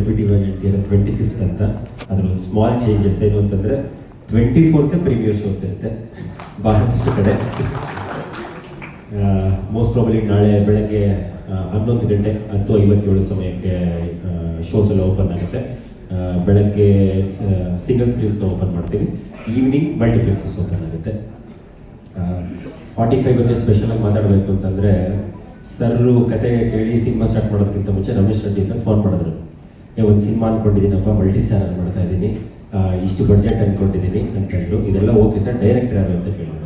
Deputy ಇರೋ twenty fifth ಅಂತ. ಅದ್ರ ಒಂದು ಸ್ಮಾಲ್ ಚೇಂಜಸ್ ಏನು ಅಂತಂದರೆ ಟ್ವೆಂಟಿ ಫೋರ್ತ್ ಪ್ರೀಮಿಯರ್ ಶೋಸ್ ಇರುತ್ತೆ. ಬಹಳಷ್ಟು ಕಡೆ. ಮೋಸ್ಟ್ ಪ್ರಾಬಲಿ ನಾಳೆ ಬೆಳಗ್ಗೆ ಹನ್ನೊಂದು ಗಂಟೆ ಹತ್ತು ಐವತ್ತೇಳು ಸಮಯಕ್ಕೆ ಶೋಸ್ ಎಲ್ಲ ಓಪನ್ ಆಗುತ್ತೆ. ಬೆಳಗ್ಗೆ ಸಿಂಗಲ್ ಸ್ಕ್ರೀನ್ಸ್ನ ಓಪನ್ ಮಾಡ್ತೀವಿ. ಈವ್ನಿಂಗ್ ಮಲ್ಟಿಪ್ಲೆಕ್ಸಸ್ ಓಪನ್ ಆಗುತ್ತೆ. ಫಾರ್ಟಿ ಫೈವ್ ಬಗ್ಗೆ ಸ್ಪೆಷಲಾಗಿ ಮಾತಾಡಬೇಕು ಅಂತಂದರೆ ಸರ್ರು ಕತೆ ಕೇಳಿ ಸಿನಿಮಾ ಸ್ಟಾರ್ಟ್ ಮಾಡೋದಕ್ಕಿಂತ ಮುಂಚೆ ರಮೇಶ್ ರೆಡ್ಡಿ ಸರ್ ಫೋನ್ ಮಾಡಿದ್ರು. ಒಂದು ಸಿನಿಮಾ ಅಂದ್ಕೊಂಡಿದ್ದೀನಪ್ಪ ಮಲ್ಟಿ ಅಂತ ಮಾಡ್ತಾ ಇದ್ದೀನಿ. ಇಷ್ಟು ಬಡ್ಜೆಟ್ ಅಂತ ಹೇಳಿದ್ರು ಇದೆಲ್ಲ ಓಕೆ ಸರ್ ಡೈರೆಕ್ಟರ್ ಯಾರು ಅಂತ ಕೇಳೋಣ.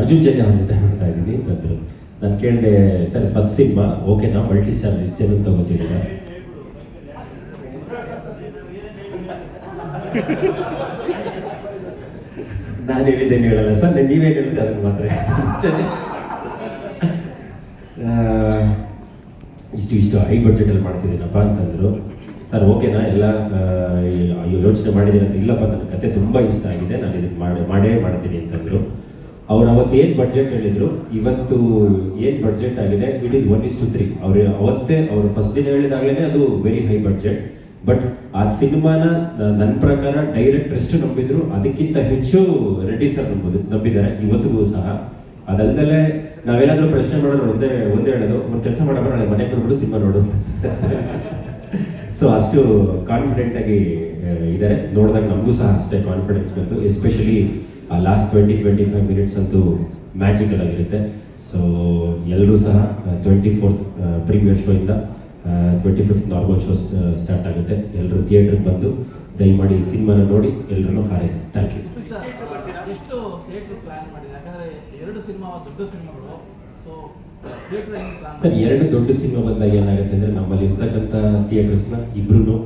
ಅರ್ಜುನ್ ಜನ್ಯ ಅವ್ರ ಜೊತೆ ಮಾಡ್ತಾ ಇದ್ದೀನಿ ಅಂತಂದ್ರು. ನಾನು ಕೇಳಿದೆ ಸರ್ ಫಸ್ಟ್ ಸಿನಿಮಾ ಓಕೆನಾ ಮಲ್ಟಿ ಸ್ಟಾರ್ ಎಷ್ಟು ಜನ ಗೊತ್ತಿಲ್ಲ ನಾನು ಹೇಳಿದ್ದೇನೆ ಹೇಳಲ್ಲ ಸರ್ ನೀವೇ ಹೇಳಿದ್ದೆ ಅದನ್ನು ಮಾತ್ರ. ಇಷ್ಟು ಇಷ್ಟು ಹೈ ಬಡ್ಜೆಟಲ್ಲಿ ಮಾಡ್ತಿದ್ದೀನಪ್ಪ ಅಂತಂದರು. ಸರ್ ಓಕೆನಾ ಎಲ್ಲ ಯೋಚನೆ ಮಾಡಿದ್ದೀನಿ ಅಂತ ಇಲ್ಲಪ್ಪ ನನ್ನ ಕತೆ ತುಂಬ ಇಷ್ಟ ಆಗಿದೆ. ನಾನು ಇದಕ್ಕೆ ಮಾಡಿ, ಮಾಡೇ ಮಾಡ್ತೀನಿ ಅಂತಂದರು ಅವ್ರು ಅವತ್ತು ಏನು ಬಡ್ಜೆಟ್ ಹೇಳಿದರು? ಇವತ್ತು ಏನು ಬಡ್ಜೆಟ್ ಆಗಿದೆ? It is one is two three ಅವ್ರು ಅವತ್ತೇ, ಅವರು ಫಸ್ಟ್ ದಿನ ಹೇಳಿದಾಗಲೇ ಅದು ವೆರಿ ಹೈ ಬಡ್ಜೆಟ್ ಬಟ್ ಆ ಸಿನಿಮಾನ ನನ್ನ ಪ್ರಕಾರ ಡೈರೆಕ್ಟ್ ಎಷ್ಟು ನಂಬಿದ್ರು. ಅದಕ್ಕಿಂತ ಹೆಚ್ಚು ರೆಡ್ಡಿ ಸರ್ ನಂಬೋದು, ನಂಬಿದ್ದಾರೆ. ಇವತ್ತಿಗೂ ಸಹ. ಅದಲ್ಲದೆ ನಾವೇನಾದರೂ ಪ್ರಶ್ನೆ ಮಾಡೋದು ಒಂದೇ ಒಂದೇ ಹೇಳೋದು, ಒಂದು ಕೆಲಸ ಮಾಡೋಣ ನಾಳೆ ಮನೆಗೆ ಬಂದ್ಬಿಟ್ಟು ಸಿನಿಮಾ ನೋಡು ಸೊ ಅಷ್ಟು ಕಾನ್ಫಿಡೆಂಟ್ ಆಗಿ ಇದ್ದಾರೆ ನೋಡಿದಾಗ ನಮಗೂ ಸಹ ಅಷ್ಟೇ ಕಾನ್ಫಿಡೆನ್ಸ್ ಬಂತು. Especially last twenty twenty five minutes ಅಂತೂ ಮ್ಯಾಜಿಕಲ್ ಆಗಿರುತ್ತೆ. ಸೊ ಎಲ್ಲರೂ ಸಹ ಟ್ವೆಂಟಿ ಫೋರ್ತ್ ಪ್ರೀಮಿಯರ್ ಶೋ ಇಂದ twenty fifth normal show start ಆಗುತ್ತೆ. ಎಲ್ಲರೂ ಥಿಯೇಟ್ರಿಗೆ ಬಂದು, ದಯಮಾಡಿ ಸಿನಿಮಾನ ನೋಡಿ ಎಲ್ಲರನ್ನೂ ಹಾರೈಸಿ. ಥ್ಯಾಂಕ್ ಯು ಎಷ್ಟು ಪ್ಲಾನ್ ಮಾಡಿದೆ ಯಾಕಂದ್ರೆ ಎರಡು ಸಿನಿಮಾ, ದೊಡ್ಡ ಸಿನಿಮಾಗಳು ಸರ್ ಎರಡು ದೊಡ್ಡ ಸಿನಿಮಾ ಬಂದಾಗ ಏನಾಗುತ್ತೆ ಅಂದರೆ ನಮ್ಮಲ್ಲಿ ಇರ್ತಕ್ಕಂಥ ನ ಇಬ್ರು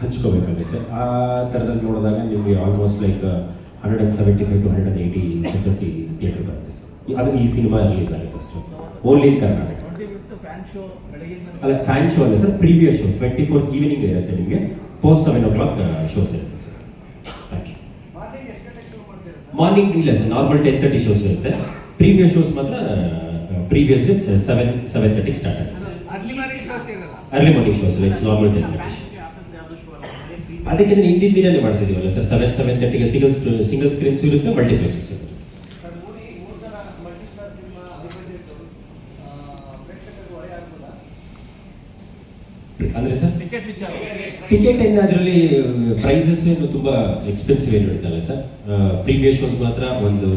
ಹಂಚ್ಕೋಬೇಕಾಗುತ್ತೆ. ಆ ಥರದಲ್ಲಿ ನೋಡಿದಾಗ ನಿಮಗೆ almost like hundred and seventy five to hundred and eighty centres ಈ ಥಿಯೇಟರ್ ಬರುತ್ತೆ ಸರ್. ಅದು ಈ ಸಿನಿಮಾ ರಿಲೀಸ್ ಆಗುತ್ತೆ ಅಷ್ಟು. ಓನ್ಲಿ ಇನ್ ಕರ್ನಾಟಕ ಅಲ್ಲ ಫ್ಯಾನ್ ಶೋ ಅಲ್ಲ sir previous show twenty fourth evening ಇರುತ್ತೆ ನಿಮಗೆ. Post seven o'clock shows ಇರುತ್ತೆ ಸರ್. ಥ್ಯಾಂಕ್ ಯು ಮಾರ್ನಿಂಗ್ ಇಲ್ಲ sir normal ten thirty shows ಇರುತ್ತೆ. ಪ್ರೀವಿಯಸ್ ಶೋಸ್ ಮಾತ್ರ ಪ್ರೀವಿಯಸ್ ಸೆವೆನ್ ಸೆವೆನ್ ತರ್ಟಿಗೆ ಸ್ಟಾರ್ಟ್ ಆಗುತ್ತೆ. ಅರ್ಲಿ ಮಾರ್ನಿಂಗ್ ಶೋಸ್ ಇರಲ್ಲ. Early morning shows it's normal ten thirty ಅದಕ್ಕೆ ನಾನು ಹಿಂದಿನ ದಿನನೇ ಮಾಡ್ತಿದ್ದೀವಲ್ಲ ಸರ್ ಸೆವೆನ್ ಸೆವೆನ್ ತರ್ಟಿಗೆ ಸಿಂಗಲ್ ಸಿಂಗಲ್ ಸ್ಕ್ರೀನ್ಸ್ ಇರುತ್ತೆ ಮಲ್ಟಿಪ್ಲೆಕ್ಸಸ್ ಇರುತ್ತೆ. ಅಂದರೆ ಸರ್ ಟಿಕೆಟ್ ಏನು ಅದರಲ್ಲಿ ಪ್ರೈಸಸ್ ಏನು ತುಂಬಾ ಎಕ್ಸ್ಪೆನ್ಸಿವ್ ಏನು ಇರುತ್ತಲ್ಲ ಸರ್ ಪ್ರೀವಿಯಸ್ ಶೋಸ್ ಮಾತ್ರ ಒಂದು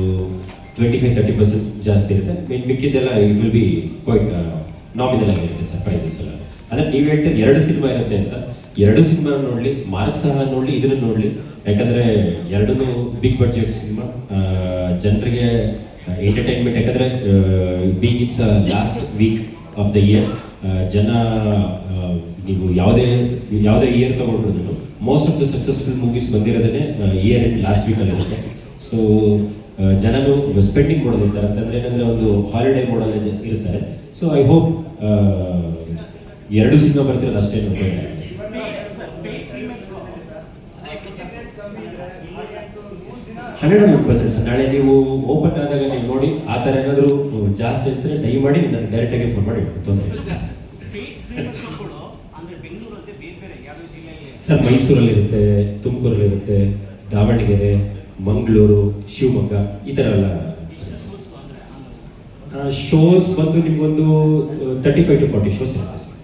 ಟ್ವೆಂಟಿ ಫೈವ್ ತರ್ಟಿ ಪರ್ಸೆಂಟ್ ಜಾಸ್ತಿ ಇರುತ್ತೆ. Mean ಮಿಕ್ಕಿದ್ದೆಲ್ಲ it will be quite nominal ಆಗಿರುತ್ತೆ ಸರ್ ಪ್ರೈಸಸ್ ಎಲ್ಲ. ಅಂದ್ರೆ ನೀವು ಹೇಳ್ತೀರಿ ಎರಡು ಸಿನಿಮಾ ಇರುತ್ತೆ ಅಂತ. ಎರಡು ಸಿನಿಮಾ ನೋಡಲಿ, ಮಾರ್ಕ್ ಸಹ ನೋಡಲಿ, ಇದನ್ನು ನೋಡಲಿ. ಯಾಕಂದರೆ ಎರಡೂ ಬಿಗ್ ಬಡ್ಜೆಟ್ ಸಿನಿಮಾ ಜನರಿಗೆ ಎಂಟರ್ಟೈನ್ಮೆಂಟ್ ಯಾಕಂದರೆ being it's last week of the year ಜನ ನೀವು ಯಾವುದೇ ಯಾವುದೇ ಇಯರ್ ತಗೊಂಡ್ರು most of the successful movies ಬಂದಿರೋದನ್ನೇ year end last ವೀಕಲ್ಲಿ ಇರುತ್ತೆ ಸೊ ಜನನು ಸ್ಪೆಂಡಿಂಗ್ ಮಾಡೋದಿರ್ತಾರೆ ಅಂತಂದ್ರೆ ಏನಂದ್ರೆ ಒಂದು ಹಾಲಿಡೇ ಜ, ಇರ್ತಾರೆ. ಸೊ ಐ ಹೋಪ್ ಎರಡು ಸಿನಿಮಾ ಬರ್ತಿರೋದು ಅಷ್ಟೇ ಹಂಡ್ರೆಡ್ ಹಂಡ್ರೆಡ್ ಪರ್ಸೆಂಟ್ ಸರ್. ನಾಳೆ ನೀವು ಓಪನ್ ಆದಾಗ ನೀವು ನೋಡಿ, ಆ ಥರ ಏನಾದರೂ ಜಾಸ್ತಿ ಅನ್ಸಿದ್ರೆ ಡೈ ಮಾಡಿ ನಾನು ಡೈರೆಕ್ಟಾಗಿ ಫೋನ್ ಮಾಡಿ. ತೊಂದರೆ ಸರ್, ಮೈಸೂರಲ್ಲಿರುತ್ತೆ ತುಮಕೂರಲ್ಲಿ ಇರುತ್ತೆ ದಾವಣಗೆರೆ ಮಂಗಳೂರು, ಶಿವಮೊಗ್ಗ, ಈ ಥರ ಎಲ್ಲ. ಶೋಸ್ ಬಂದು ನಿಮ್ಗೊಂದು thirty five to forty shows ಇರುತ್ತೆ ಸರ್.